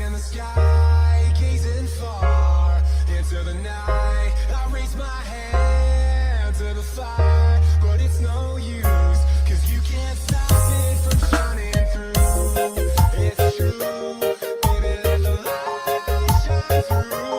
in the sky, gazing far into the night. I raise my hand to the fire, but it's no use, cause you can't stop it from shining through. It's true, baby, let the light shine through.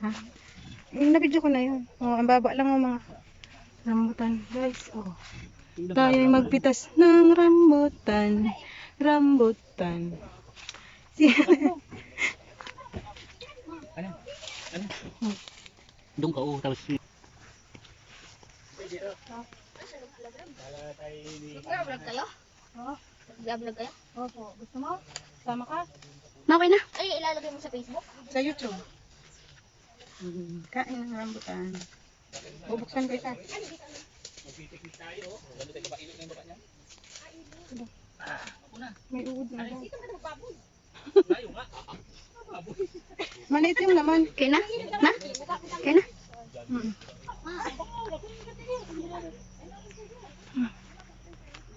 Ha? Yung na-video ko na yun. Oh, ang baba lang ng mga rambutan. Guys, oh. Tayo'y magpitas ng rambutan. Rambutan. Si Ano? Ano? Doon ka, oh. Tapos... Vlog kayo? Oo. Vlog kayo? Opo, gusto mo? Sama ka? Okay na. Ay, ilalagay mo sa Facebook? Sa YouTube. Mm, kain ng rambutan. Bubuksan ko isa. May uod na daw. Maliit yung laman. Okay na? Na? Okay na? Mm.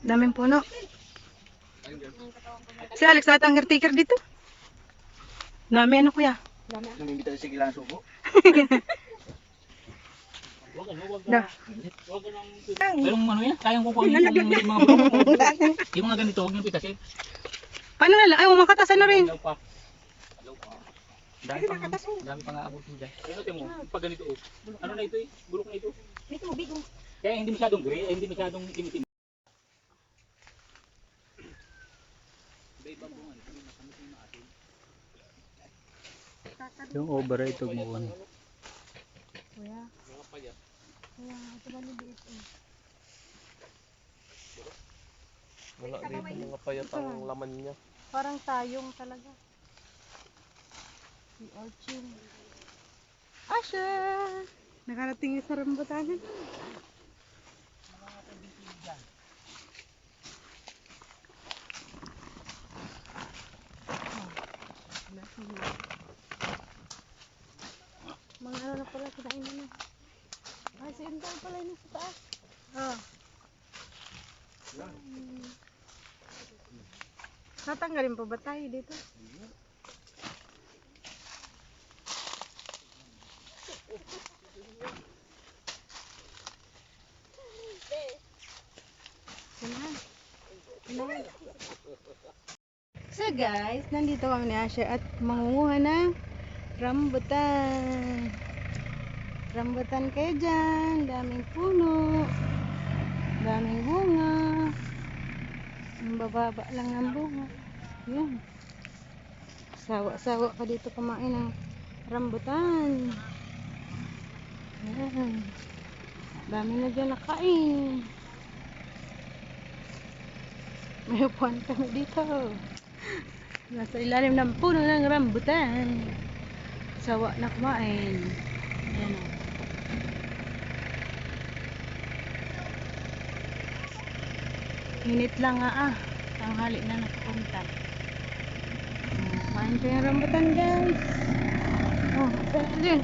Daming puno. Si Alex ata ang caretaker dito. Dami ano kuya? Namimita sa sigilan subo. Da. Pero ano yan, kayang kukuha yung mga mga bulong. Yung mga ganito, huwag niyong pitasin. Paano na lang? Ay, umakatasan na rin. Alaw pa. Alaw pa. Dami pang, dami pang aabot mo dyan. Kaya natin mo, pag ganito, oh. ano na ito eh, bulok na ito. May tubig. oh. Kaya hindi masyadong gray, eh, hindi masyadong itim-itim. Yung over ito mo ano. Kuya. Wala dito mga payat ang laman niya. Parang tayong talaga. Si Orchin. Asha! Nakarating yung sa rambutanan. Mga ano na pala, kinain na na. Ah, si Intel pala yun sa taas. Ah. Hmm. Natanggalin pa ba tayo dito? So guys, nandito kami ni Asha at mangunguha ng rambutan. Rambutan kayo. Daming puno. Daming bunga. Ang bababa lang ng bunga. Yan. Sawa-sawa ka dito kumain ng rambutan. Yan. Dami na dyan nakain. May upuan kami dito. Nasa ilalim ng puno ng rambutan. Sawa na kumain. Yan o. Init lang nga ah. Tanghali na nakapunta. Kumain ko yung rambutan guys. Oh, din.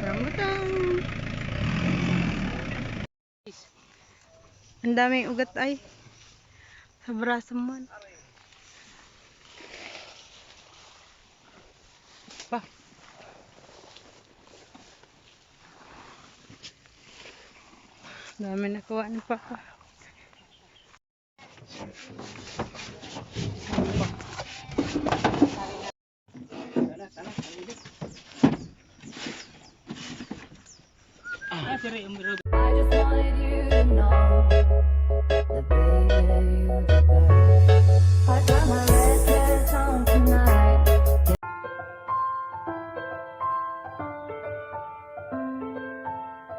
Rambutan. Ang daming ugat ay. Sa braso mo. Dami nakuha ni Papa. Ah, umiro. I